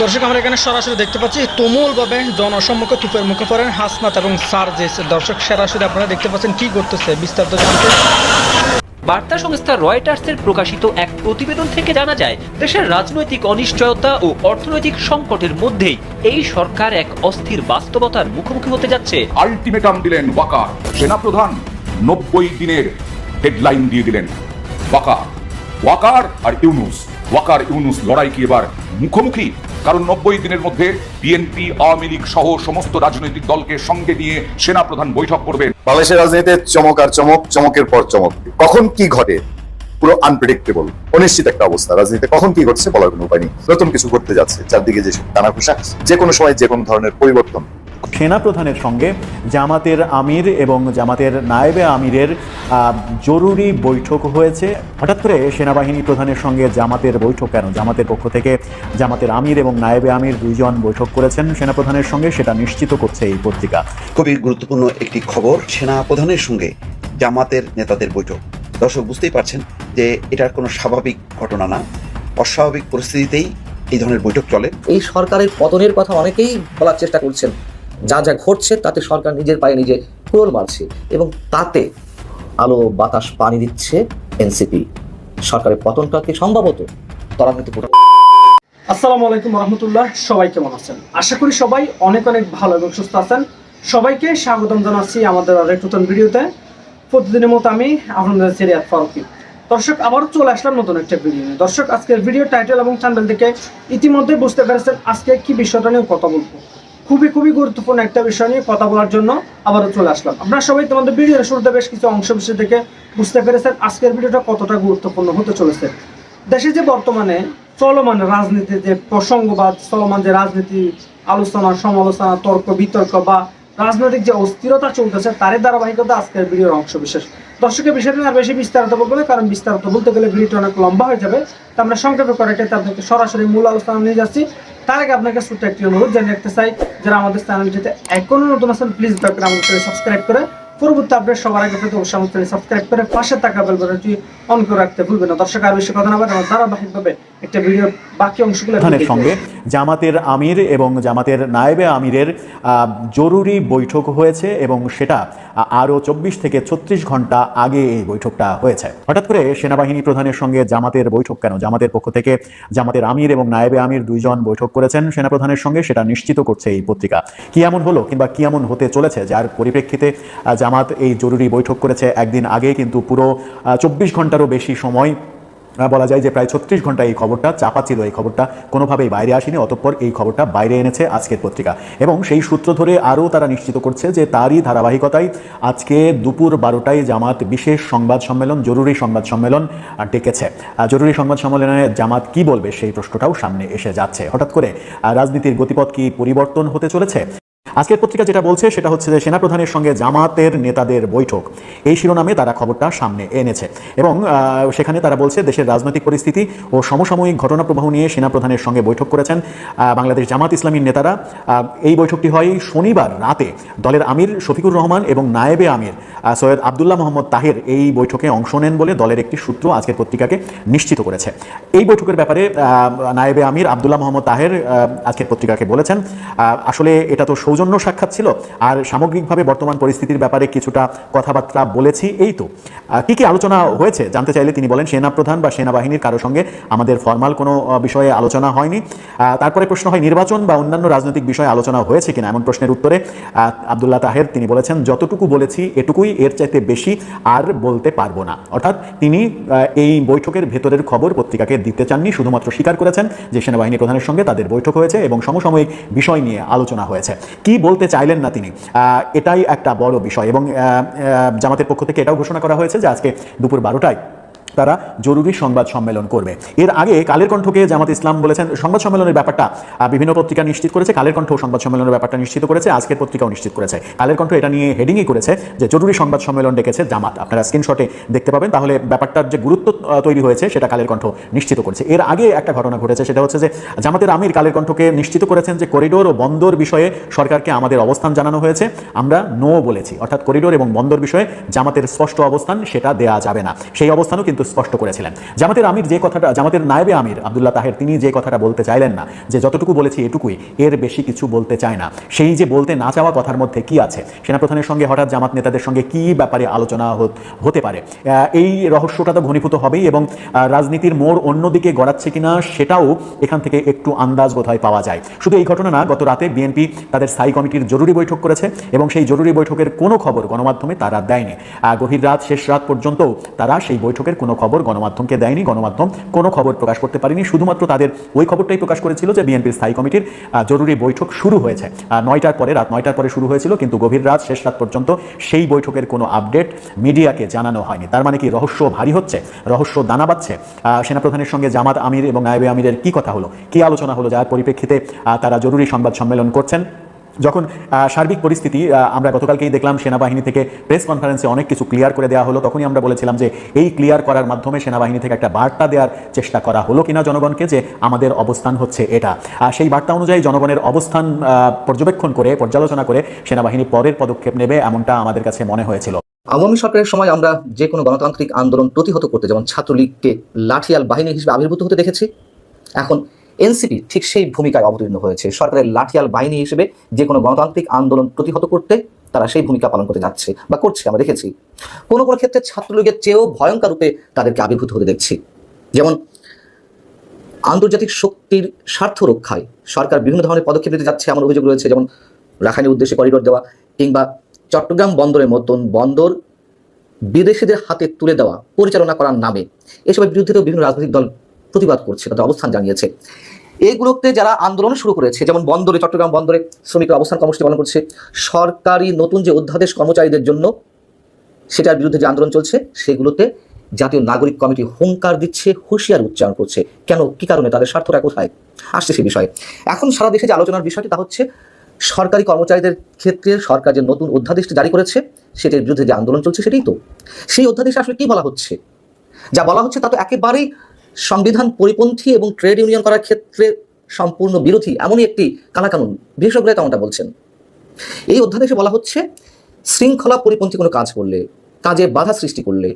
দর্শক আমরা এখানে সরাসরি দেখতে পাচ্ছি তুমুলভাবে জনসম্মুখে তুপের মুখে পড়েন হাসনাত এবং সার্জেস। দর্শক সরাসরি আপনারা দেখতে পাচ্ছেন কি করতেছে বিস্তারিত জানতে। বার্তা সংস্থা রয়টার্সের প্রকাশিত এক প্রতিবেদন থেকে জানা যায় দেশের রাজনৈতিক অনিশ্চয়তা ও অর্থনৈতিক সংকটের মধ্যেই এই সরকার এক অস্থির বাস্তবতার মুখোমুখি হতে যাচ্ছে। আলটিমেটাম দিলেন ওয়াকার সেনাপ্রধান নব্বই দিনের ডেডলাইন দিয়ে দিলেন। ওয়াকার ওয়াকার আর ইউনুস। ওয়াকার ইউনুস লড়াই কি এবার মুখোমুখি, কারণ নব্বই দিনের মধ্যে বিএনপি আওয়ামী লীগ সহ সমস্ত রাজনৈতিক দলকে সঙ্গে নিয়ে সেনাপ্রধান বৈঠক করবেন। বাংলাদেশের রাজনীতিতে চমক আর চমক, চমকের পর চমক। কখন কি ঘটে? পুরো আনপ্রেডিক্টেবল অনিশ্চিত একটা অবস্থা। রাজনীতিতে কখন কি ঘটছে বলার কোনো উপায় নেই। নতুন কিছু ঘটতে যাচ্ছে, চারদিকে যে টানাঘুষা যে কোনো সময় যে কোনো ধরনের পরিবর্তন। সেনাপ্রধানের সঙ্গে জামাতের আমির এবং জামাতের নায়েবে আমিরের জরুরি বৈঠক হয়েছে। হঠাৎ করে সেনাবাহিনী প্রধানের সঙ্গে জামাতের বৈঠক কেন? জামাতের পক্ষ থেকে জামাতের আমির এবং নায়েবে আমির দুইজন বৈঠক করেছেন সেনাপ্রধানের সঙ্গে সেটা নিশ্চিত করছে এই পত্রিকা। খুবই গুরুত্বপূর্ণ একটি খবর সেনাপ্রধানের সঙ্গে জামাতের নেতাদের বৈঠক। দর্শক বুঝতেই পারছেন যে এটার কোনো স্বাভাবিক ঘটনা না। অস্বাভাবিক পরিস্থিতিতেই এই ধরনের বৈঠক চলে। এই সরকারের পতনের কথা অনেকেই বলার চেষ্টা করছেন। যা যা ঘটছে তাতে সরকার নিজের পায়ে নিজে কুড়োল মারছে এবং তাতে আলো বাতাস পানি দিচ্ছে এনসিপি। সরকারের পতনটাকে সম্ভবত ত্বরান্বিত আসসালামু আলাইকুম রহমতুল্লাহ, সবাই কেমন আছেন? আশা করি সবাই অনেক অনেক ভালো এবং সুস্থ আছেন। সবাইকে স্বাগতম জানাচ্ছি আমাদের আরেক নতুন ভিডিওতে। প্রতিদিনের মতো আমি আপনাদের সিরিয়াত ফারুকি। দর্শক আবার চলে আসলাম নতুন একটা ভিডিও দর্শক, আজকের ভিডিও টাইটেল এবং চ্যানেল থেকে ইতিমধ্যে বুঝতে পেরেছেন আজকে কি বিষয়টা নিয়ে কথা বলব। খুবই খুবই গুরুত্বপূর্ণ একটা বিষয় নিয়ে কথা বলার জন্য আবারও চলে আসলাম। আপনারা সবাই তোমাদের ভিডিওর শুরুতে বেশ কিছু অংশ বিশেষ থেকে বুঝতে পেরেছেন আজকের ভিডিওটা কতটা গুরুত্বপূর্ণ হতে চলেছে। দেশে যে বর্তমানে চলমান রাজনীতি, যে প্রসঙ্গবাদ, চলমান যে রাজনীতি, আলোচনা, সমালোচনা, তর্ক, বিতর্ক বা রাজনৈতিক যে অস্থিরতা চলতেছে, তারই ধারাবাহিকতা আজকের ভিডিওর অংশ বিশেষ। দর্শকের বিষয়টা আর বেশি বিস্তারিত বলব না, কারণ বিস্তারিত বলতে গেলে ভিডিওটা অনেক লম্বা হয়ে যাবে। তো আমরা সংক্ষেপে করে কেটে আপনাকে সরাসরি মূল আলোচনা নিয়ে যাচ্ছি। তার আগে আপনাকে ছোট্ট একটি অনুরোধ জানিয়ে রাখতে চাই, যারা আমাদের চ্যানেলটিতে এখনও নতুন আছেন প্লিজ দয়া করে আমাদের সাবস্ক্রাইব করে, পরবর্তী আপডেট সবার আগে সাবস্ক্রাইব করে, পাশে থাকা বেল বাটনটি অন করে রাখতে ভুলবেন না। দর্শক আর বেশি কথা না বলে ধারাবাহিকভাবে একটা ভিডিওর বাকি অংশগুলো সঙ্গে জামাতের আমির এবং জামাতের নায়েবে আমিরের জরুরি বৈঠক হয়েছে এবং সেটা আরও চব্বিশ থেকে ছত্রিশ ঘণ্টা আগে এই বৈঠকটা হয়েছে। হঠাৎ করে সেনাবাহিনী প্রধানের সঙ্গে জামাতের বৈঠক কেন? জামাতের পক্ষ থেকে জামাতের আমির এবং নায়েবে আমির দুইজন বৈঠক করেছেন সেনাপ্রধানের সঙ্গে সেটা নিশ্চিত করছে এই পত্রিকা। কি এমন হলো কিংবা কি এমন হতে চলেছে? যার পরিপ্রেক্ষিতে জামাত এই জরুরি বৈঠক করেছে একদিন আগে কিন্তু পুরো চব্বিশ ঘন্টারও বেশি সময় বলা যায় যে প্রায় ছত্রিশ ঘণ্টা এই খবরটা চাপা ছিল এই খবরটা, কোনোভাবেই বাইরে আসেনি, অতঃপর এই খবরটা বাইরে এনেছে আজকের পত্রিকা। এবং সেই সূত্র ধরে আরও তারা নিশ্চিত করছে যে তারই ধারাবাহিকতায় আজকে দুপুর বারোটায় জামাত বিশেষ সংবাদ সম্মেলন, জরুরি সংবাদ সম্মেলন ডেকেছে। জরুরি সংবাদ সম্মেলনে জামাত কি বলবে সেই প্রশ্নটাও সামনে এসে যাচ্ছে। হঠাৎ করে রাজনীতির গতিপথ কি পরিবর্তন হতে চলেছে? আজকের পত্রিকা যেটা বলছে সেটা হচ্ছে যে সেনাপ্রধানের সঙ্গে জামাতের নেতাদের বৈঠক। এই শিরোনামে তারা খবরটা সামনে এনেছে এবং সেখানে তারা বলছে দেশের রাজনৈতিক পরিস্থিতি ও সমসাময়িক ঘটনা প্রবাহ নিয়ে সেনাপ্রধানের সঙ্গে বৈঠক করেছেন বাংলাদেশ জামাত ইসলামীর নেতারা। এই বৈঠকটি হয় শনিবার রাতে দলের আমির শফিকুর রহমান এবং নায়েবে আমির সৈয়দ আবদুল্লাহ মোহাম্মদ তাহের এই বৈঠকে অংশ নেন বলে দলের একটি সূত্র আজকের পত্রিকাকে নিশ্চিত করেছে। এই বৈঠকের ব্যাপারে নায়েবে আমির, আবদুল্লাহ মোহাম্মদ তাহের আজকের পত্রিকাকে বলেছেন আসলে এটা তো সৌজন্য সাক্ষাৎ ছিল। আর সামগ্রিকভাবে বর্তমান পরিস্থিতির ব্যাপারে কিছুটা কথাবার্তা বলেছি। এই তো। কী কি আলোচনা হয়েছে? জানতে চাইলে তিনি বলেন, সেনাপ্রধান বা সেনাবাহিনীর কারও সঙ্গে আমাদের ফর্মাল কোনো বিষয়ে আলোচনা হয়নি। তারপরে প্রশ্ন হয়, নির্বাচন বা অন্যান্য রাজনৈতিক বিষয়ে আলোচনা হয়েছে কিনা? এমন প্রশ্নের উত্তরে আবদুল্লাহ তাহের তিনি বলেছেন, যতটুকু বলেছি, এটুকুই। এর চাইতে বেশি আর বলতে পারব না। অর্থাৎ তিনি এই বৈঠকের ভেতরের খবর পত্রিকাকে দিতে চাননি, শুধুমাত্র স্বীকার করেছেন যে সেনাবাহিনী প্রধানের সঙ্গে তাদের বৈঠক হয়েছে এবং সমসাময়িক বিষয় নিয়ে আলোচনা হয়েছে। কি বলতে চাইলেন না তিনি? এটাই একটা বড় বিষয় এবং জামাতের পক্ষ থেকে এটাও ঘোষণা করা হয়েছে যে আজকে দুপুর বারোটায় তারা জরুরি সংবাদ সম্মেলন করবে। এর আগে কালের কণ্ঠকে জামাত ইসলাম বলেছেন, সংবাদ সম্মেলনের ব্যাপারটা বিভিন্ন পত্রিকা নিশ্চিত করেছে, কালের কণ্ঠ সংবাদ সম্মেলনের ব্যাপারটা নিশ্চিত করেছে, আজকের পত্রিকাও নিশ্চিত করেছে। কালের কণ্ঠ এটা নিয়ে হেডিংই করেছে যে, জরুরি সংবাদ সম্মেলন ডেকেছে জামাত। আপনারা স্ক্রিনশটে দেখতে পাবেন, তাহলে ব্যাপারটার যে গুরুত্ব তৈরি হয়েছে, সেটা কালের কণ্ঠ নিশ্চিত করেছে। এর আগে একটা ঘটনা ঘটেছে, সেটা হচ্ছে যে, জামাতের আমির কালের কণ্ঠকে নিশ্চিত করেছেন যে করিডোর ও বন্দর বিষয়ে সরকারকে আমাদের অবস্থান জানানো হয়েছে, আমরা নো বলেছি। অর্থাৎ করিডোর এবং বন্দর বিষয়ে জামাতের স্পষ্ট অবস্থান, সেটা দেয়া যাবে না। সেই অবস্থানও কিন্তু কিন্তু স্পষ্ট করেছিলেন। জামাতের আমির যে কথাটা, জামাতের নায়েবে আমির আবদুল্লাহ তাহের, তিনি যে কথাটা বলতে চাইলেন না, যে যতটুকু বলেছি এটুকুই, এর বেশি কিছু বলতে চায় না। সেই যে বলতে না চাওয়া কথার মধ্যে কি আছে? সেনাপ্রধানের সঙ্গে হঠাৎ জামাত নেতাদের সঙ্গে কি ব্যাপারে আলোচনা হতে পারে? এই রহস্যটা তো ঘনীভূত হবেই এবং রাজনীতির মোড় অন্যদিকে গড়াচ্ছে কিনা সেটাও এখান থেকে একটু আন্দাজ বোধহয় পাওয়া যায়। শুধু এই ঘটনা না, গত রাতে বিএনপি তাদের স্থায়ী কমিটির জরুরি বৈঠক করেছে এবং সেই জরুরি বৈঠকের কোনো খবর গণমাধ্যমে তারা দেয়নি। গভীর রাত, শেষ রাত পর্যন্ত তারা সেই বৈঠকের কোনো খবর গণমাধ্যমকে দেয়নি, গণমাধ্যম কোনো খবর প্রকাশ করতে পারেনি। শুধুমাত্র তাদের ওই খবরটাই প্রকাশ করেছিল যে বিএনপির স্থায়ী কমিটির জরুরি বৈঠক শুরু হয়েছে। নয়টার পরে, রাত নয়টার পরে শুরু হয়েছিল, কিন্তু গভীর রাত, শেষ রাত পর্যন্ত সেই বৈঠকের কোনো আপডেট মিডিয়াকে জানানো হয়নি। তার মানে কি রহস্য ভারী হচ্ছে? রহস্য দানা বাচ্ছে সেনাপ্রধানের সঙ্গে জামাত আমির এবং নায়েবে আমিরের কি কথা হলো? কি আলোচনা হলো? যার পরিপ্রেক্ষিতে তারা জরুরি সংবাদ সম্মেলন করছেন। যখন সার্বিক পরিস্থিতি আমরা গতকালকেই দেখলাম সেনাবাহিনী থেকে প্রেস কনফারেন্সে অনেক কিছু ক্লিয়ার করে দেওয়া হলো। তখনই আমরা বলেছিলাম যে এই ক্লিয়ার করার মাধ্যমে সেনাবাহিনী থেকে একটা বার্তা দেওয়ার চেষ্টা করা হলো কিনা জনগণকে যে আমাদের অবস্থান হচ্ছে এটা। আহ, সেই বার্তা অনুযায়ী জনগণের অবস্থান পর্যবেক্ষণ করে পর্যালোচনা করে সেনাবাহিনী পরের পদক্ষেপ নেবে এমনটা আমাদের কাছে মনে হয়েছিল। আওয়ামী সরকারের সময় আমরা যে কোনো গণতান্ত্রিক আন্দোলন প্রতিহত করতে যেমন ছাত্রলীগকে লাঠিয়াল বাহিনী হিসেবে আবির্ভূত হতে দেখেছি এখন এনসিপি ঠিক সেই ভূমিকায় অবতীর্ণ হয়েছে। সরকারের লাঠিয়াল বাহিনী হিসেবে যে কোনো গণতান্ত্রিক আন্দোলন প্রতিহত করতে তারা সেই ভূমিকা পালন করতে যাচ্ছে বা করছে, আমরা দেখেছি। কোনো কোনো ক্ষেত্রে ছাত্রলীগের চেয়েও ভয়ঙ্কর রূপে তাদেরকে আবির্ভূত হতে দেখছি। যেমন আন্তর্জাতিক শক্তির স্বার্থ রক্ষায় সরকার বিভিন্ন ধরনের পদক্ষেপ নিতে যাচ্ছে, এমন অভিযোগ রয়েছে। যেমন রাখাইনের উদ্দেশ্যে করিডোর দেওয়া কিংবা চট্টগ্রাম বন্দরের মতন বন্দর বিদেশিদের হাতে তুলে দেওয়া, পরিচালনা করার নামে। এসবের বিরুদ্ধে তো বিভিন্ন রাজনৈতিক দল প্রতিবাদ করছে, তাদের অবস্থান জানিয়েছে। এইগুলোতে যারা আন্দোলন শুরু করেছে, যেমন বন্দরে, চট্টগ্রাম বন্দরে শ্রমিকরা অবস্থান কর্মসূচি পালন করছে, সরকারি নতুন যে অধ্যাদেশ কর্মচারীদের জন্য সেটার বিরুদ্ধে যে আন্দোলন চলছে, সেগুলোতে জাতীয় নাগরিক কমিটি হুঙ্কার দিচ্ছে, হুঁশিয়ার উচ্চারণ করছে। কেন? কি কারণে? তাদের স্বার্থটা কোথায়? আসছে সে বিষয়ে। এখন সারা দেশে যে আলোচনার বিষয়টি, তা হচ্ছে সরকারি কর্মচারীদের ক্ষেত্রে সরকার যে নতুন অধ্যাদেশটি জারি করেছে, সেটার বিরুদ্ধে যে আন্দোলন চলছে, সেটাই তো। সেই অধ্যাদেশে আসলে কি বলা হচ্ছে? যা বলা হচ্ছে, তা তো একেবারেই সংবিধান পরিপন্থী এবং ট্রেড ইউনিয়ন করার ক্ষেত্রে সম্পূর্ণ বিরোধী এমনই একটি কালাকানুন। বিশেষজ্ঞরা তেমনটা বলছেন? এই অধ্যাদেশে বলা হচ্ছে, শৃঙ্খলা পরিপন্থী কোনো কাজ করলে, কাজে বাধা সৃষ্টি করলে,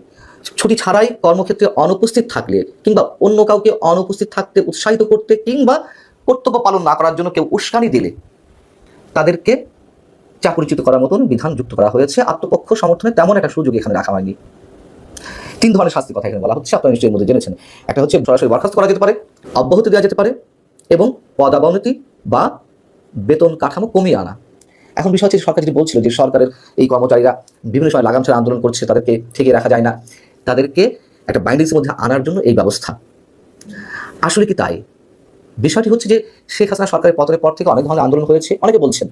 ছুটি ছাড়াই কর্মক্ষেত্রে অনুপস্থিত থাকলে কিংবা অন্য কাউকে অনুপস্থিত থাকতে উৎসাহিত করতে কিংবা কর্তব্য পালন না করার জন্য কেউ উস্কানি দিলে, তাদেরকে চাকরিচ্যুত করার মতন বিধান যুক্ত করা হয়েছে। আত্মপক্ষ সমর্থনে তেমন একটা সুযোগ এখানে রাখা হয়নি। তিন ধরনের শাস্তির কথা এখানে বলা হচ্ছে, আপনারা নিশ্চয়ই মধ্যে জেনেছেন। একটা হচ্ছে সরাসরি বরখাস্ত করা যেতে পারে অব্যাহতি দেওয়া যেতে পারে, এবং পদাবনতি বা বেতন কাঠামো কমিয়ে আনা। এখন বিষয় হচ্ছে, সরকার যদি বলছিল যে সরকারের এই কর্মচারীরা বিভিন্ন সময় লাগাম ছাড়া আন্দোলন করছে, তাদেরকে ঠেকে রাখা যায় না। তাদেরকে একটা বাইন্ডিংসের মধ্যে আনার জন্য এই ব্যবস্থা। আসলে কি তাই? বিষয়টি হচ্ছে যে শেখ হাসিনা সরকারের পতনের পর থেকে অনেক ধরনের আন্দোলন হয়েছে, অনেকে বলছেন।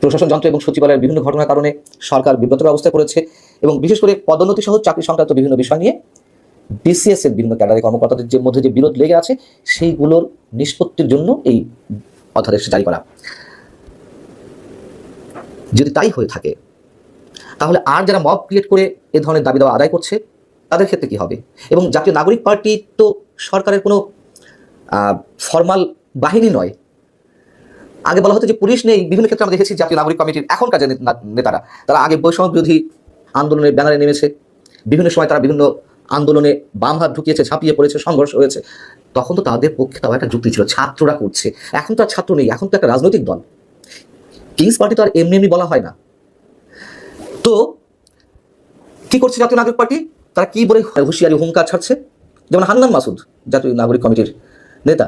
প্রশাসন যন্ত্র এবং সচিবালয়ের বিভিন্ন ঘটনার কারণে সরকার বিব্রত অবস্থায় পড়েছে এবং বিশেষ করে পদোন্নতি সহ চাকরি সংক্রান্ত বিভিন্ন বিষয় নিয়ে বিসিএস এর বিভিন্ন ক্যাডারি কর্মকর্তাদের যে মধ্যে যে বিরোধ লেগে আছে, সেইগুলোর নিষ্পত্তির জন্য এই অধ্যাদেশ জারি করা। যদি তাই হয়ে থাকে, তাহলে আর যারা মব ক্রিয়েট করে এ ধরনের দাবি দাওয়া আদায় করছে, তাদের ক্ষেত্রে কি হবে? এবং জাতীয় নাগরিক পার্টি তো সরকারের কোনো ফর্মাল বাহিনী নয়। আগে বলা হতো যে পুলিশ নেই, বিভিন্ন ক্ষেত্রে আমরা দেখেছি জাতীয় নাগরিক কমিটির এখনকার যে নেতারা, তারা আগে বৈষম্য বিরোধী আন্দোলনের ব্যানারে নেমেছে। বিভিন্ন সময় তারা বিভিন্ন আন্দোলনে বাম হাত ঢুকিয়েছে, ঝাঁপিয়ে পড়েছে, সংঘর্ষ হয়েছে। তখন তো তাদের পক্ষে তাও একটা যুক্তি ছিল, ছাত্ররা করছে। এখন তো আর ছাত্র নেই, এখন তো একটা রাজনৈতিক দল। কিংস পার্টি তো আর এমনি এমনি বলা হয় না। তো কি করছে জাতীয় নাগরিক পার্টি? তারা কি বলে হুঁশিয়ারি, হুঙ্কার ছাড়ছে? যেমন হান্নান মাসুদ, জাতীয় নাগরিক কমিটির নেতা,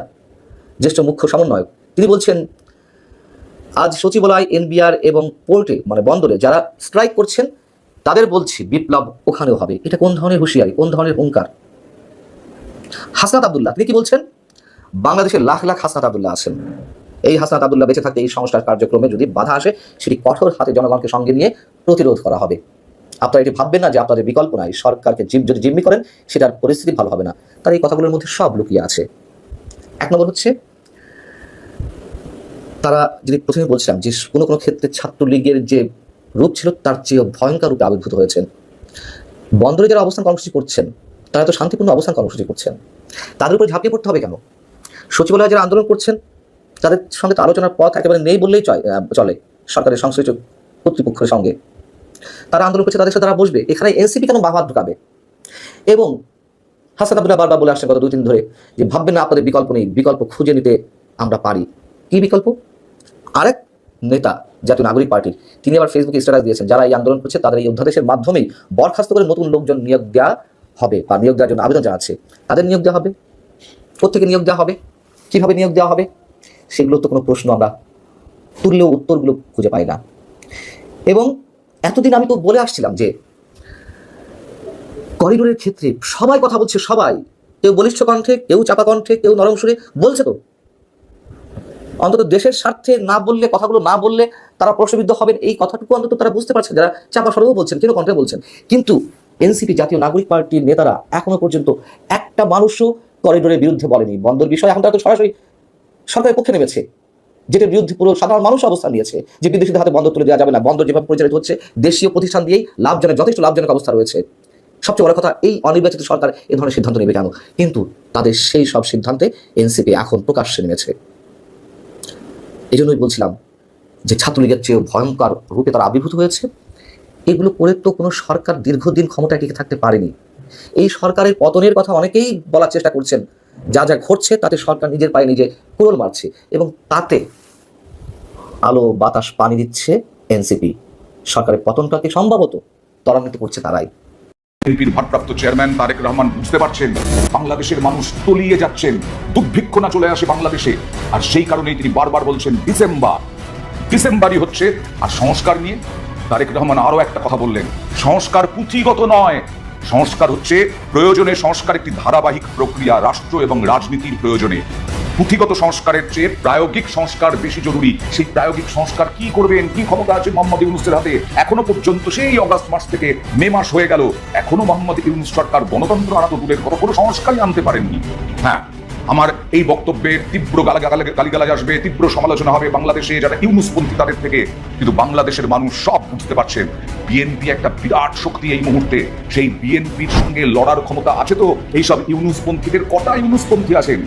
জ্যেষ্ঠ মুখ্য সমন্বয়ক, তিনি বলছেন, আজ সচিবালয়, এনবিআর এবং পোর্টে মানে বন্দরে যারা স্ট্রাইক করছেন তাদের বলছি, বিপ্লব ওখানেও হবে। এটা কোন ধরনের হুঁশিয়ারি, কোন ধরনের হুঙ্কার? হাসনাত আবদুল্লাহ, তিনি কি বলছেন? বাংলাদেশের লাখ লাখ হাসনাত আবদুল্লাহ আছেন। এই হাসনাত আবদুল্লাহ বেঁচে থাকতে এই সংস্কার কার্যক্রমে যদি বাধা আসে, সেটি কঠোর হাতে জনগণকে সঙ্গে নিয়ে প্রতিরোধ করা হবে। আপনারা এটি ভাববেন না যে আপনাদের বিকল্প নাই। সরকারকে জিম, যদি জিম্মি করেন, সেটার পরিস্থিতি ভালো হবে না। তার এই কথাগুলোর মধ্যে সব লুকিয়ে আছে। এক নম্বর হচ্ছে, তারা যদি প্রথমে বলছিলাম যে কোনো কোনো ক্ষেত্রে ছাত্রলীগের যে রূপ ছিল তার চেয়ে ভয়ঙ্কর রূপে আবির্ভূত হয়েছেন। বন্দরে যারা অবস্থান কর্মসূচি করছেন, তারা তো শান্তিপূর্ণ অবস্থান কর্মসূচি করছেন। তাদের উপরে ঝাঁপিয়ে পড়তে হবে কেন? সচিবালয়ে যারা আন্দোলন করছেন, তাদের সঙ্গে তো আলোচনার পথ একেবারে নেই বললেই চলে সরকারের সংশ্লিষ্ট কর্তৃপক্ষের সঙ্গে। তারা আন্দোলন করছে, তাদের সাথে তারা বসবে। এখানে এনসিপি কেন বাহাত ঢুকাবে? এবং হাসান আবদুল্লাহ বারবার বলে আসছেন গত দুই দিন ধরে যে, ভাববেন না, আপনাদের বিকল্প নেই, বিকল্প খুঁজে নিতে আমরা পারি। কি বিকল্প? আরেক নেতা জাতীয় নাগরিক পার্টির। তিনি আবার ফেসবুকে স্ট্যাটাস দিয়েছেন। যারা এই আন্দোলন করছে, তাদের এই অধ্যাদেশের মাধ্যমেই বরখাস্ত করে নতুন লোকজন নিয়োগ দেওয়া হবে বা নিয়োগ দেওয়ার জন্য আবেদন জানাচ্ছে। তাদের নিয়োগ দেওয়া হবে? কোথেকে নিয়োগ দেওয়া হবে? কীভাবে নিয়োগ দেওয়া হবে? সেগুলো তো কোনো প্রশ্ন আমরা তুললেও উত্তরগুলো খুঁজে পাই না। এবং এতদিন আমি তো বলে আসছিলাম যে করিডোরের ক্ষেত্রে সবাই কথা বলছে, সবাই। কেউ বলিষ্ঠ কণ্ঠে, কেউ চাপা কণ্ঠে, কেউ নরম সুরে বলছে তো। অন্তত দেশের স্বার্থে না বললে, কথাগুলো না বললে তারা প্রশ্নবিদ্ধ হবেন। এই কথাটুকু অন্তত তারা বুঝতে পারছেন, যারা চাপা স্বরেও বলছেন কেন কণ্ঠে বলছেন। কিন্তু এনসিপি জাতীয় নাগরিক পার্টির নেতারা এখনও পর্যন্ত একটা মানুষও করিডোরের বিরুদ্ধে বলেনি। বন্দর বিষয় এখন তারা তো সরাসরি সরকারের পক্ষে নেমেছে। যেটার বিরুদ্ধে পুরো সাধারণ মানুষ অবস্থান নিয়েছে। যে বিদেশিদের হাতে বন্দর তুলে দেওয়া যাবে না, বন্দর যেভাবে পরিচালিত হচ্ছে, দেশীয় প্রতিষ্ঠান দিয়েই লাভজনক, যথেষ্ট লাভজনক অবস্থা রয়েছে। সবচেয়ে বড় কথা, এই অনির্বাচিত সরকার এ ধরনের সিদ্ধান্ত নেবে কেন? কিন্তু তাদের সেই সব সিদ্ধান্তে এনসিপি এখন প্রকাশ্যে নেমেছে। এই জন্যই বলছিলাম যে ছাত্রলীগের চেয়েও ভয়ঙ্কর রূপে তারা আবির্ভূত হয়েছে। এগুলো করে তো কোনো সরকার দীর্ঘদিন ক্ষমতায় টিকে থাকতে পারেনি। এই সরকারের পতনের কথা অনেকেই বলার চেষ্টা করছেন। যা যা ঘটছে তাতে সরকার নিজের পায়ে নিজে কোরল মারছে এবং তাতে আলো, বাতাস, পানি দিচ্ছে এনসিপি। সরকারের পতনটাকে সম্ভবত ত্বরান্বিত করছে তারাই। বিএনপির ভারপ্রাপ্ত চেয়ারম্যান তারেক রহমান বুঝতে পারছেন, বাংলাদেশের মানুষ তলিয়ে যাচ্ছেন দুর্ভিক্ষ না চলে আসে বাংলাদেশে। আর সেই কারণেই তিনি বারবার বলছেন, ডিসেম্বর। ডিসেম্বরই হচ্ছে। আর সংস্কার নিয়ে তারেক রহমান আরও একটা কথা বললেন। সংস্কার পুঁথিগত নয়। সংস্কার হচ্ছে প্রয়োজনে সংস্কার একটি ধারাবাহিক প্রক্রিয়া, রাষ্ট্র এবং রাজনীতির প্রয়োজনে। পুঁথিগত সংস্কারের চেয়ে প্রায়োগিক সংস্কার বেশি জরুরি। সেই প্রায়োগিক সংস্কার কি করবেন? কি ক্ষমতা আছে মোহাম্মদ ইউনুসের হাতে? এখনও পর্যন্ত সেই অগাস্ট মাস থেকে মে মাস হয়ে গেল। এখনও মোহাম্মদ ইউনুস সরকার গণতন্ত্র আনা তো দূরের কথা কোনো সংস্কারই আনতে পারেননি। হ্যাঁ আমার এই বক্তব্যের তীব্র গালিগালাজ আসবে, তীব্র সমালোচনা হবে বাংলাদেশে যারা ইউনুসপন্থী তাদের থেকে। কিন্তু বাংলাদেশের মানুষ সব বুঝতে পারছেন বিএনপি একটা বিরাট শক্তি এই মুহূর্তে। সেই বিএনপির সঙ্গে লড়ার ক্ষমতা আছে তো? এইসব ইউনুসপন্থীদের কটা ইউনুসপন্থী আছেন?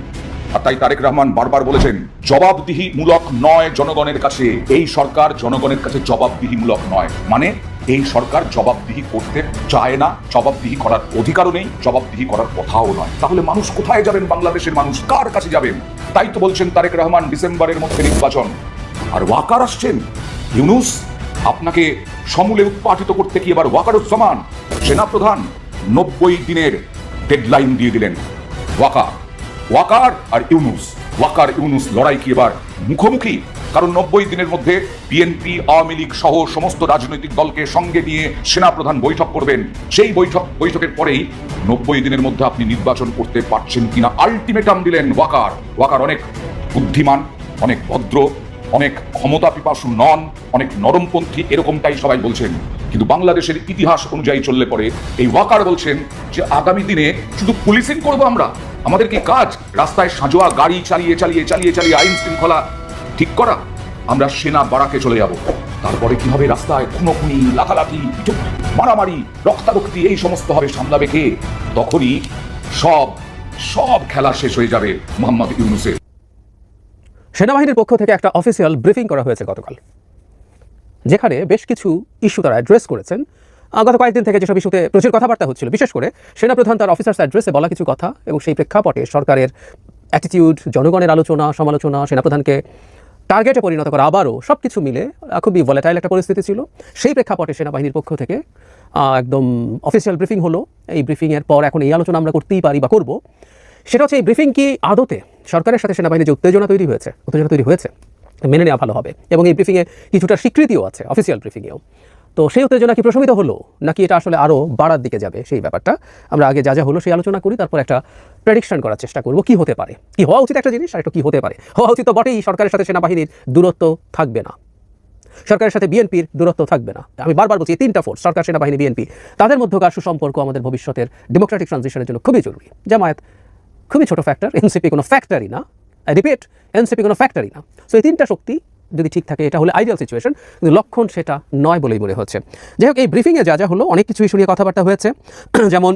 আর তাই তারেক রহমান বারবার বলেছেন জবাবদিহি মূলক নয় জনগণের কাছে। এই সরকার জনগণের কাছে জবাবদিহি মূলক নয়। মানে এই সরকার জবাবদিহি করতে চায় না, জবাবদিহি করার অধিকারও নেই, জবাবদিহি করার কথাও নয়। তাহলে মানুষ কোথায় যাবেন? বাংলাদেশের মানুষ কার কাছে যাবেন? তাই তো বলছেন তারেক রহমান ডিসেম্বরের মধ্যে নির্বাচন। আর ওয়াকার আসছেন। ইউনুস, আপনাকে সমূলে উৎপাটিত করতে কি এবার ওয়াকারুজ্জামান? সেনাপ্রধান নব্বই দিনের ডেডলাইন দিয়ে দিলেন। ওয়াকার। ওয়াকার আর ইউনুস। ওয়াকার, ইউনুস লড়াই কি এবার মুখোমুখি? কারণ নব্বই দিনের মধ্যে বিএনপি আওয়ামী লীগ সহ সমস্ত রাজনৈতিক দলকে সঙ্গে নিয়ে সেনাপ্রধান বৈঠক করবেন। সেই বৈঠক, বৈঠকের পরেই নব্বই দিনের মধ্যে আপনি নির্বাচন করতে পারছেন কিনা? আলটিমেটাম দিলেন ওয়াকার। ওয়াকার অনেক বুদ্ধিমান, অনেক ভদ্র অনেক ক্ষমতা পিপাসু নন অনেক নরমপন্থী এরকমটাই সবাই বলছেন। কিন্তু বাংলাদেশের ইতিহাস অনুযায়ী চললে পরে এই ওয়াকার বলছেন যে আগামী দিনে শুধু পুলিশিং করব আমরা। আমাদের কি কাজ? রাস্তায় সাজোয়া গাড়ি চালিয়ে চালিয়ে চালিয়ে চালিয়ে আইন শৃঙ্খলা ঠিক করা? আমরা সেনা বাড়াকে চলে যাব। তারপরে কি হবে রাস্তায় খুনোখুনি লাফালাফি পিটুক, মারামারি রক্তারক্তি এই সমস্ত হবে সামলাবে কে? তখনই সব সব খেলা শেষ হয়ে যাবে মোহাম্মদ ইউনুসের। সেনাবাহিনীর পক্ষ থেকে একটা অফিসিয়াল ব্রিফিং করা হয়েছে গতকাল, যেখানে বেশ কিছু ইস্যু তারা অ্যাড্রেস করেছেন। গত কয়েকদিন থেকে যেসব ইস্যুতে প্রচুর কথাবার্তা হচ্ছিল, বিশেষ করে সেনাপ্রধান তার অফিসার্স অ্যাড্রেসে বলা কিছু কথা এবং সেই প্রেক্ষাপটে সরকারের অ্যাটিটিউড জনগণের আলোচনা, সমালোচনা, সেনাপ্রধানকে টার্গেটে পরিণত করা আবারও সব কিছু মিলে খুবই ভলেটাইল একটা পরিস্থিতি ছিল। সেই প্রেক্ষাপটে সেনাবাহিনীর পক্ষ থেকে একদম অফিসিয়াল ব্রিফিং হলো। এই ব্রিফিংয়ের পর এখন এই আলোচনা আমরা করতেই পারি বা করব। সেটা হচ্ছে এই ব্রিফিং কি আদতে সরকারের সাথে সেনাবাহিনীর যে উত্তেজনা তৈরি হয়েছে, উত্তেজনা তৈরি হয়েছে, মেনে নেওয়া ভালো হবে। এবং এই ব্রিফিংয়ে কিছুটা স্বীকৃতিও আছে অফিসিয়াল ব্রিফিংয়েও তো সেই উত্তেজনা কি প্রশমিত হলো, নাকি এটা আসলে আরও বাড়ার দিকে যাবে, সেই ব্যাপারটা আমরা আগে যা যা হলো সেই আলোচনা করি, তারপর একটা প্রেডিকশন করার চেষ্টা করব, কি হতে পারে? কি হওয়া উচিত একটা জিনিস আর একটা কি হতে পারে? হওয়া উচিত তো বটেই, সরকারের সাথে সেনাবাহিনীর দূরত্ব থাকবে না। সরকারের সাথে বিএনপির দূরত্ব থাকবে না। আমি বারবার বলছি তিনটা ফোর্স সরকার, সেনাবাহিনী, বিএনপি, তাদের মধ্যকার সুসম্পর্ক আমাদের ভবিষ্যতের ডেমোক্রেটিক ট্রানজিশনের জন্য খুবই জরুরি। জামায়াত খুবই ছোট ফ্যাক্টর এনসিপি কোনো ফ্যাক্টরই না। রিপিট এনসিপি কোনো ফ্যাক্টরই না। সো এই তিনটা শক্তি যদি ঠিক থাকে, এটা হলে আইডিয়াল সিচুয়েশন কিন্তু লক্ষণ সেটা নয় বলেই মনে হচ্ছে। যাই হোক, এই ব্রিফিংয়ে যা যা হলো, অনেক কিছু ইস্যু নিয়ে কথাবার্তা হয়েছে। যেমন,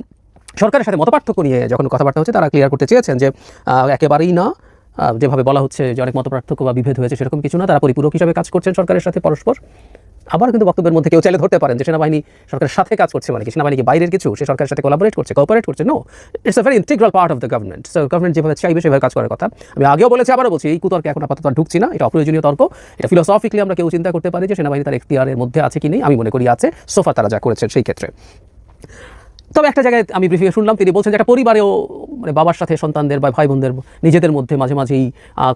সরকারের সাথে মতপার্থক্য নিয়ে যখন কথাবার্তা হচ্ছে, তারা ক্লিয়ার করতে চেয়েছেন যে একেবারেই না। যেভাবে বলা হচ্ছে যে, অনেক মতপার্থক্য বা বিভেদ হয়েছে, সেরকম কিছু না। তারা পরিপূরক হিসাবে কাজ করছেন সরকারের সাথে পরস্পর। আবার কিন্তু বক্তব্যের মধ্যে কেউ চাইলে ধরতে পারেন যে সেনাবাহিনী সরকারের সাথে কাজ করছে মানে কি? সেনাবাহিনী কি বাইরের কিছু? সে সরকারের সাথে কোলাবোরেট করছে কোঅপারেট করছে? No it's a very integral part of the government so government যেভাবে চাইবে, সেভাবে কাজ করার কথা। আমি আগেও বলেছি, আবারও বলছি, এই কুতর্কে এখন আপাতত ঢুকছি না। এটা অপ্রয়োজনীয় তর্ক। এটা ফিলোসফিক্যালি আমরা কেউ চিন্তা করতে পারি যে সেনাবাহিনী তার এখতিয়ারের মধ্যে আছে কি নেই। আমি মনে করি আছে। সোফা তারা যা করেছেন সেই ক্ষেত্রে। তবে একটা জায়গায় আমি ব্রিফিংয়ে শুনলাম, তিনি বলছেন যে একটা পরিবারেও মানে বাবার সাথে সন্তানদের বা ভাই বোনদের নিজেদের মধ্যে মাঝে মাঝেই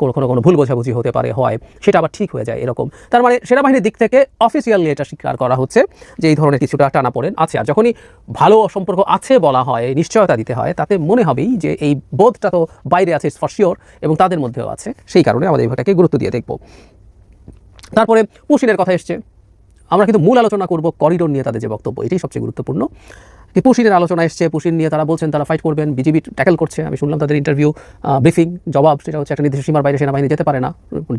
কোনো কোনো কোনো ভুল বোঝাবুঝি হতে পারে, হয়। সেটা আবার ঠিক হয়ে যায় এরকম। তার মানে সেনাবাহিনীর দিক থেকে অফিসিয়ালি এটা স্বীকার করা হচ্ছে যে এই ধরনের কিছুটা টানা পড়েন আছে। আর যখনই ভালো সম্পর্ক আছে বলা হয়, নিশ্চয়তা দিতে হয়, তাতে মনে হবেই যে এই বোধটা তো বাইরে আছে ফর শিওর এবং তাদের মধ্যেও আছে। সেই কারণে আমাদের এই বিষয়টাকে গুরুত্ব দিয়ে দেখব। তারপরে পুশিনের কথা এসছে। আমরা কিন্তু মূল আলোচনা করব করিডোর নিয়ে তাদের যে বক্তব্য, এটাই সবচেয়ে গুরুত্বপূর্ণ। পুশিনের আলোচনা এসছে, পুশিন নিয়ে তারা বলছেন তারা ফাইট করবেন বিজেপি ট্যাকেল করছে। আমি শুনলাম তাদের ইন্টারভিউ ব্রিফিং জবাব, সেটা হচ্ছে একটা নির্দিষ্ট সীমার বাইরে সেনাবাহিনী যেতে পারে না,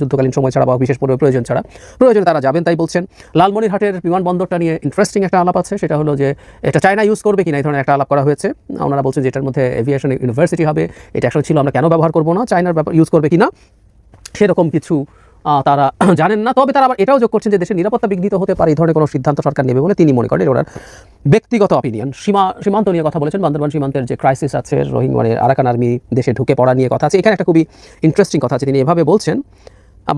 যুদ্ধকালীন সময় ছাড়া বা বিশেষ পূর্বে প্রয়োজন ছাড়া। প্রয়োজনে তারা যাবেন, তাই বলছেন। লালমনিরহাটের বিমানবন্দরটা নিয়ে ইন্টারেস্টিং একটা আলাপ আছে, সেটা হলো যে এটা চায়না ইউজ করবে কিনা, এই ধরনের একটা আলাপ করা হয়েছে। ওনারা বলছেন যে এটার মধ্যে এভিয়েশন ইউনিভার্সিটি হবে, এটা আসলে ছিল, আমরা কেন ব্যবহার করব না, চায়নার ইউজ করবে কিনা, সেরকম কিছু তারা জানেন না। তবে তারা আবার এটাও যোগ করছেন যে দেশের নিরাপত্তা বিঘ্নিত হতে পারে, এই ধরনের কোনো সিদ্ধান্ত সরকার নেবে বলে তিনি মনে করেন। ওনার ব্যক্তিগত অপিনিয়ন সীমা, সীমান্ত নিয়ে কথা বলেছেন বান্দরবান সীমান্তের যে ক্রাইসিস আছে, রোহিঙ্গ মানে আরাকান আর্মি দেশে ঢুকে পড়া নিয়ে কথা আছে। এখানে একটা খুবই ইন্টারেস্টিং কথা আছে, তিনি এভাবে বলছেন।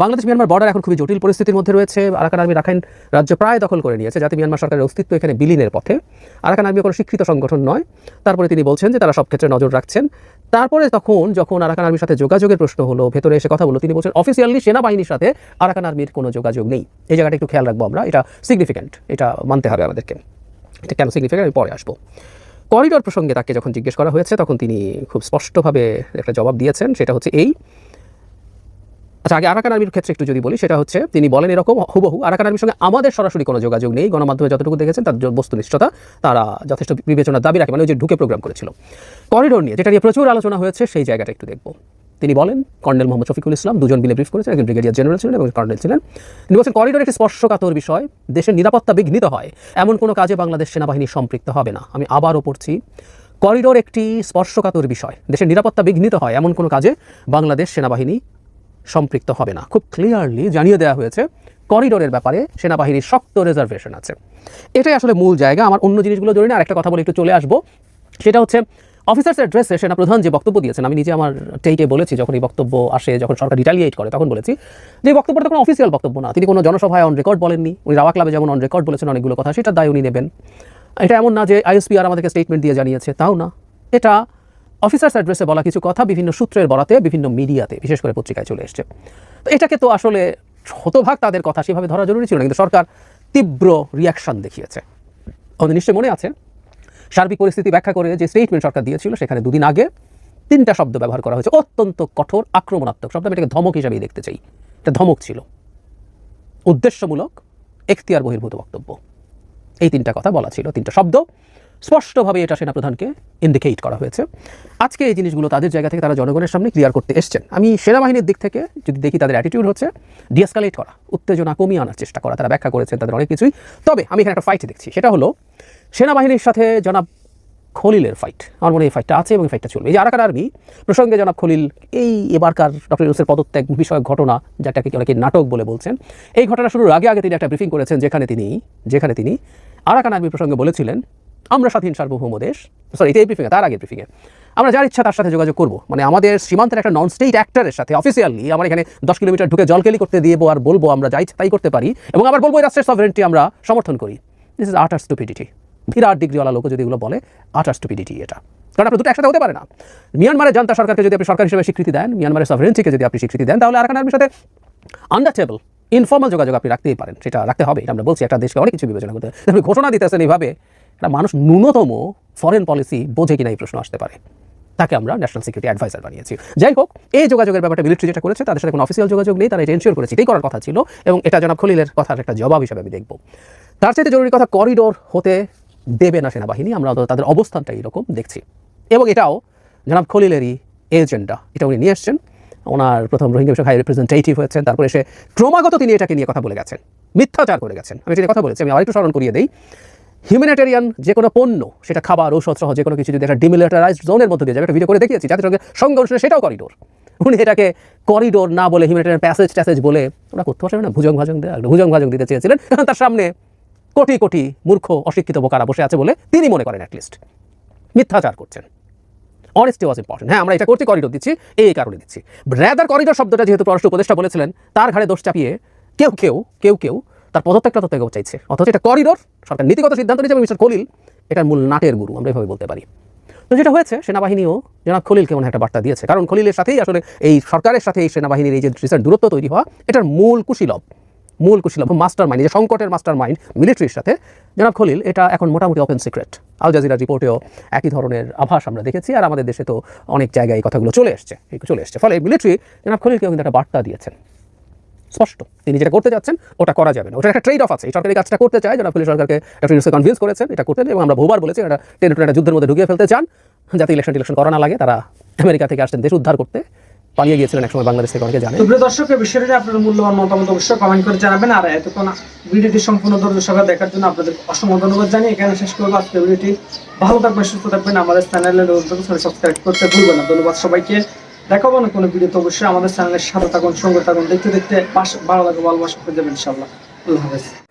বাংলাদেশ মিয়ানমার বর্ডার এখন খুবই জটিল পরিস্থিতির মধ্যে রয়েছে। আরাকান আর্মি রাখাইন রাজ্য প্রায় দখল করে নিয়েছে। যাতে মিয়ানমার সরকারের অস্তিত্ব এখানে বিলীনের পথে। আরাকান আর্মি কোনো শিক্ষিত সংগঠন নয়। তারপরে তিনি বলছেন যে তারা সব ক্ষেত্রে নজর রাখছেন। তারপরে তখন যখন আরাকান আর্মির সাথে যোগাযোগের প্রশ্ন হলো, ভেতরে এসে কথা বলো তিনি বলছেন অফিসিয়ালি সেনাবাহিনীর সাথে আরাকান আর্মির কোনো যোগাযোগ নেই। এই জায়গাটা একটু খেয়াল রাখব আমরা, এটা সিগনিফিক্যান্ট এটা মানতে হবে আমাদেরকে। এটা কেন সিগনিফিক্যান্ট আমি পরে আসব। করিডর প্রসঙ্গে তাকে যখন জিজ্ঞেস করা হয়েছে, তখন তিনি খুব স্পষ্টভাবে একটা জবাব দিয়েছেন, সেটা হচ্ছে এই আচ্ছা আগে আরাকান আর্মির ক্ষেত্রে একটু যদি বলি, সেটা হচ্ছে তিনি বলেন এরকম, হুবহু আরাকান আর্মির সঙ্গে আমাদের সরাসরি কোনো যোগাযোগ নেই। গণমাধ্যমে যতটুকু দেখেছেন, তার বস্তুনিষ্ঠতা তারা যথেষ্ট বিবেচনার দাবি রাখে। মানে ওই যে ঢুকে প্রোগ্রাম করেছিল। করিডোর নিয়ে, যেটা নিয়ে প্রচুর আলোচনা হয়েছে, সেই জায়গাটা একটু দেখব। তিনি বলেন কর্নেল মোহাম্মদ শফিকুল ইসলাম দুজন মিলে ব্রিফ করেছেন, একজন ব্রিগেডিয়ার জেনারেল ছিলেন এবং কর্নেল ছিলেন। তিনি বলছেন করিডোর একটি স্পর্শকাতর বিষয়, দেশের নিরাপত্তা বিঘ্নিত হয়। এমন কোনো কাজে বাংলাদেশ সেনাবাহিনী সম্পৃক্ত হবে না। আমি আবারও পড়ছি করিডোর একটি স্পর্শকাতর বিষয়, দেশের নিরাপত্তা বিঘ্নিত হয়। এমন কোনো কাজে বাংলাদেশ সেনাবাহিনী সম্পৃক্ত হবে না। খুব ক্লিয়ারলি জানিয়ে দেওয়া হয়েছে করিডোরের ব্যাপারে সেনাবাহিনীর শক্ত রিজার্ভেশন আছে। এটাই আসলে মূল জায়গা। আমার অন্য জিনিসগুলো জড়িয়ে না আরেকটা কথা বলে একটু চলে আসব। সেটা হচ্ছে অফিসার্স অ্যাড্রেসে সেনা প্রধান যে বক্তব্য দিয়েছেন, আমি নিজে আমার টেইটে বলেছি, যখন এই বক্তব্য আসে, যখন সরকার রিটালিয়েট করে, তখন বলেছি যে বক্তব্যটা কোনো অফিসিয়াল বক্তব্য না। তিনি কোনো জনসভায় অন রেকর্ড বলেননি। উনি রাওয়া ক্লাবে যেমন অন রেকর্ড বলেছেন অনেকগুলো কথা সেটা দায় উনি নেবেন। এটা এমন না যে আইএসপি আর আমাদেরকে স্টেটমেন্ট দিয়ে জানিয়েছে, তাও না। এটা অফিসার্স অ্যাড্রেসে বলা কিছু কথা বিভিন্ন সূত্রের বরাতে, বিভিন্ন মিডিয়াতে, বিশেষ করে পত্রিকায় চলে এসছে। তো এটাকে তো আসলে শতভাগ তাদের কথা সেভাবে ধরা জরুরি ছিল না, কিন্তু সরকার তীব্র রিয়াকশন দেখিয়েছে। আমাদের নিশ্চয়ই মনে আছে, সার্বিক পরিস্থিতি ব্যাখ্যা করে যে স্টেটমেন্ট সরকার দিয়েছিল, সেখানে দুদিন আগে তিনটা শব্দ ব্যবহার করা হয়েছে, অত্যন্ত কঠোর, আক্রমণাত্মক শব্দ, আমি এটাকে ধমক হিসাবেই দেখতে চাই। এটা ধমক ছিল। উদ্দেশ্যমূলক, এখতিয়ার বহির্ভূত বক্তব্য। এই তিনটা কথা বলা ছিল, তিনটা শব্দ। স্পষ্টভাবে এটা সেনাপ্রধানকে ইন্ডিকেট করা হয়েছে। আজকে এই জিনিসগুলো তাদের জায়গা থেকে তারা জনগণের সামনে ক্লিয়ার করতে এসছেন। আমি সেনাবাহিনীর দিক থেকে যদি দেখি তাদের অ্যাটিটিউড হচ্ছে ডিএসকালেট করা, উত্তেজনা কমিয়ে আনার চেষ্টা করা। তারা ব্যাখ্যা করেছেন তাদের অনেক কিছুই। তবে আমি এখানে একটা ফাইট দেখছি, সেটা হলো সেনাবাহিনীর সাথে জনাব খলিলের ফাইট আমার মনে এই ফাইটটা আছে এবং এই ফাইটটা চলবে। এই যে আরাকান আর্মি প্রসঙ্গে জনাব খলিল, এই এবারকার ডক্টর ইউসের পদত্যাগ, বিষয়ক ঘটনা, যেটাকে অনেকে নাটক বলে বলছেন, এই ঘটনা শুরুর আগে আগে তিনি একটা ব্রিফিং করেছেন, যেখানে তিনি যেখানে তিনি আরাকান আর্মি প্রসঙ্গে বলেছিলেন আমরা স্বাধীন সার্বভৌম দেশ। সরি এই ব্রিফিংয়ে তার আগের ব্রিফিংয়ে আমরা যার ইচ্ছা, তার সাথে যোগাযোগ করব। মানে আমাদের সীমান্তের একটা নন স্টেট অ্যাক্টরের সাথে অফিসিয়ালি আমরা এখানে দশ কিলোমিটার ঢুকে জলকেলি করতে দিয়ে আর বলব আমরা যা ইচ্ছা তাই করতে পারি। এবং আবার বলব এই রাষ্ট্রের সভারেন্টি আমরা সমর্থন করি। দিস ইজ আর্ট স্টুপিডিটি বিরাট ডিগ্রিওয়ালা লোক যদি এগুলো বলে আটার স্টুপিডিটি এটা। কারণ আপনার দুটো একসাথে হতে পারে না। মিয়ানমারের জনতা সরকারকে যদি আপনি সরকার হিসেবে স্বীকৃতি দেন মিয়ানমারের সভারেন্টিকে যদি আপনি স্বীকৃতি দেন, তাহলে আরাকান আর্মির সাথে আন্ডার টেবল ইনফর্মাল যোগাযোগ আপনি রাখতেই পারেন। সেটা রাখতে হবে আমরা বলছি। একটা দেশকে অনেক কিছু বিবেচনা করতে হবে। ঘোষণা দিতেছেন এইভাবে একটা মানুষ ন্যূনতম ফরেন পলিসি বোঝে কিনা এই প্রশ্ন আসতে পারে। তাকে আমরা ন্যাশনাল সিকিউরিটি অ্যাডভাইজার বানিয়েছি। যাই হোক, এই যোগাযোগের ব্যাপারটা মিলিটারি যেটা করেছে, তাদের সাথে কোনো অফিসিয়াল যোগাযোগ নেই, তারা এটা এনশিওর করেছে। এটাই করার কথা ছিল এবং এটা জনাব খলিলের কথার একটা জবাব হিসাবে আমি দেখব। তার চাইতে জরুরি কথা করিডোর হতে দেবে না সেনাবাহিনী, আমরা তাদের অবস্থানটা এইরকম দেখছি। এবং এটাও জনাব খলিলেরই এজেন্ডা এটা উনি নিয়ে এসছেন। ওনার প্রথম রোহিঙ্গা বিষয়ক হাই রিপ্রেজেন্টেটিভ হয়েছেন, তারপরে এসে ক্রমাগত তিনি এটাকে নিয়ে কথা বলে গেছেন, মিথ্যাচার করে গেছেন। আমি যেটা কথা বলেছি, আমি আরেকটু স্মরণ করিয়ে দিই। হিউম্যানিটেরিয়ান যে কোনো পণ্য, সেটা খাবার ঔষধ সহ যে কোনো কিছু যদি একটা ডিমিলিটারাইজড জোনের মধ্যে দিয়ে যাবে একটা ভিডিও করে দেখিয়েছি যাদের সঙ্গে অনুষ্ঠিত সেটাও করিডোর উনি এটাকে করিডোর না বলে হিউম্যানিটেরিয়ান প্যাসেজ ট্যাসেজ বলে ওরা করতে পারছেন না ভুজং ভাজং দেওয়া ভুজং ভাজং দিতে চেয়েছিলেন। কারণ তার সামনে কোটি কোটি মূর্খ, অশিক্ষিত বোকারা বসে আছে বলে তিনি মনে করেন অ্যাটলিস্ট মিথ্যাচার করছেন। অনেস্টি ওয়াজ ইম্পর্টেন্ট হ্যাঁ আমরা এটা করতে করিডোর দিচ্ছি, এই কারণে দিচ্ছি। র্যাদার করিডোর শব্দটা যেহেতু পররাষ্ট্র উপদেষ্টা বলেছিলেন, তার ঘাড়ে দোষ চাপিয়ে কেউ কেউ কেউ কেউ তার পদত্যাগটা তো ত্যাগ চাইছে। অথচ এটা করিডোর সরকার নীতিগত সিদ্ধান্ত নিয়েছে মিস্টার খলিল, এটার মূল নাটের গুরু, আমরা এভাবে বলতে পারি। তো যেটা হয়েছে, সেনাবাহিনীও জনাব খলিলকে মনে একটা বার্তা দিয়েছে। কারণ খলিলের সাথেই আসলে এই সরকারের সাথে এই সেনাবাহিনীর এই যে রিসেন্ট দূরত্ব তৈরি হওয়া, এটার মূল কুশীলব মূল কুশীলব মাস্টার মাইন্ড যে সংকটের মাস্টার মাইন্ড মিলিটারির সাথে, জনাব খলিল, এটা এখন মোটামুটি ওপেন সিক্রেট আল জাজিরার রিপোর্টেও একই ধরনের আভাস আমরা দেখেছি, আর আমাদের দেশে তো অনেক জায়গায় এই কথাগুলো চলে এসছে চলে এসছে। ফলে মিলিটারি জনাব খলিলকেও কিন্তু একটা বার্তা দিয়েছেন স্পষ্ট। তিনি যেটা করতে যাচ্ছেন, ওটা করা যাবে না। ওটা একটা ট্রেড অফ আছে। এই সরকারি কাজটা করতে চায়, জনাব খলিল সরকারকে ডক্টর ইউনুসকে কনভিন্স করেছেন, এটা করতে এবং আমরা বহুবার বলেছি, এটা টেনে একটা যুদ্ধের মধ্যে ঢুকিয়ে ফেলতে চান। যাতে ইলেকশন টিলেকশন করা না লাগে, তারা আমেরিকা থেকে আসছেন দেশ উদ্ধার করতে। পালিয়ে গিয়েছিলেন একসময় বাংলাদেশ থেকে, অনেকে জানে তো প্রিয় দর্শক এই বিষয়টি আপনার মূল্যবান মতামত অবশ্যই কমেন্ট করে জানাবেন। আর এতক্ষণ ভিডিওটি সম্পূর্ণ ধৈর্য সহকারে দেখার জন্য আপনাদের অসংখ্য ধন্যবাদ জানিয়ে এখানে শেষ করব। আজকে ভিডিওটি ভালো থাকবেন, সুস্থ থাকবেন। আমাদের চ্যানেলের সাবস্ক্রাইব করতে ভুলবেন না। ধন্যবাদ সবাইকে। দেখাবো না কোনো ভিডিও তো অবশ্যই আমাদের চ্যানেলের সাথে থাকুন, সঙ্গে থাকুন, দেখতে দেখতে ভালো লাগে ভালোবাসা করে দেবেন ইনশাল্লাহ আল্লাহ হাফেজ।